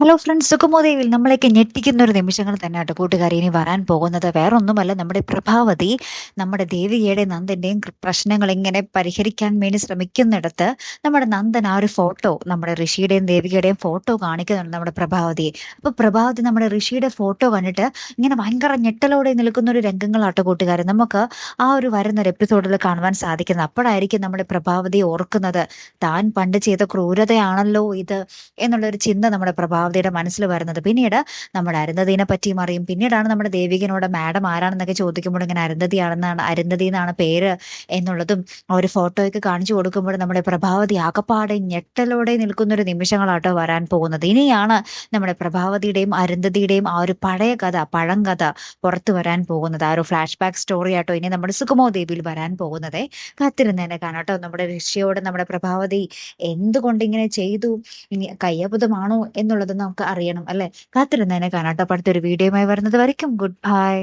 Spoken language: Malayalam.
ഹലോ ഫ്രണ്ട്സ് സുഖമോദേവിൽ നമ്മളേക്ക് ഞെട്ടിക്കുന്ന ഒരു നിമിഷങ്ങൾ തന്നെ കേട്ടോ കൂട്ടുകാരി. ഇനി വരാൻ പോകുന്നത് വേറൊന്നുമല്ല നമ്മുടെ പ്രഭാവതി നമ്മുടെ ദേവികയുടെ നന്ദന്റെയും പ്രശ്നങ്ങൾ ഇങ്ങനെ പരിഹരിക്കാൻ വേണ്ടി ശ്രമിക്കുന്നിടത്ത് നമ്മുടെ നന്ദൻ ആ ഒരു ഫോട്ടോ നമ്മുടെ ഋഷിയുടെയും ദേവികയുടെയും ഫോട്ടോ കാണിക്കുന്നുണ്ട് നമ്മുടെ പ്രഭാവതിയെ അപ്പൊ പ്രഭാവതി നമ്മുടെ ഋഷിയുടെ ഫോട്ടോ കണ്ടിട്ട് ഇങ്ങനെ ഭയങ്കര ഞെട്ടലോടെ നിൽക്കുന്ന ഒരു രംഗങ്ങളാട്ടോ കൂട്ടുകാരൻ നമുക്ക് ആ ഒരു വരുന്ന ഒരു എപ്പിസോഡിൽ കാണുവാൻ സാധിക്കുന്നത്. അപ്പോഴായിരിക്കും നമ്മുടെ പ്രഭാവതി ഓർക്കുന്നത് താൻ പണ്ട് ചെയ്ത ക്രൂരതയാണല്ലോ ഇത് എന്നുള്ളൊരു ചിന്ത നമ്മുടെ പ്രഭാവതി പാർവതിയുടെ മനസ്സിൽ വരുന്നത്. പിന്നീട് നമ്മൾ അരുന്ധതിനെ പറ്റിയും അറിയും. പിന്നീടാണ് നമ്മുടെ ദേവികനോട് മാഡം ആരാണെന്നൊക്കെ ചോദിക്കുമ്പോൾ ഇങ്ങനെ അരുന്ധതിയാണെന്നാണ് അരുന്ധതി എന്നാണ് പേര് എന്നുള്ളതും ഒരു ഫോട്ടോയൊക്കെ കാണിച്ചു കൊടുക്കുമ്പോൾ നമ്മുടെ പ്രഭാവതി ആകപ്പാടെ ഞെട്ടലോടെ നിൽക്കുന്ന ഒരു നിമിഷങ്ങളാട്ടോ വരാൻ പോകുന്നത്. ഇനിയാണ് നമ്മുടെ പ്രഭാവതിയുടെയും അരുന്ധതിയുടെയും ആ ഒരു പഴയ കഥ പഴം കഥ പുറത്തു വരാൻ പോകുന്നത്. ആ ഒരു ഫ്ലാഷ് ബാക്ക് സ്റ്റോറി ആട്ടോ ഇനി നമ്മുടെ സുഖമോ ദേവിയിൽ വരാൻ പോകുന്നത്. കാത്തിരുന്നതിനെ കാണാട്ടോ. നമ്മുടെ ഋഷിയോട് നമ്മുടെ പ്രഭാവതി എന്തുകൊണ്ട് ഇങ്ങനെ ചെയ്തു? ഇനി കയ്യബുധമാണോ എന്നുള്ളത് നമുക്ക് അറിയണം അല്ലെ? കാത്തിരുന്നതിനെ കാണാട്ടോ അടുത്തൊരു വീഡിയോയുമായി വരുന്നത് വരയ്ക്കും. Good bye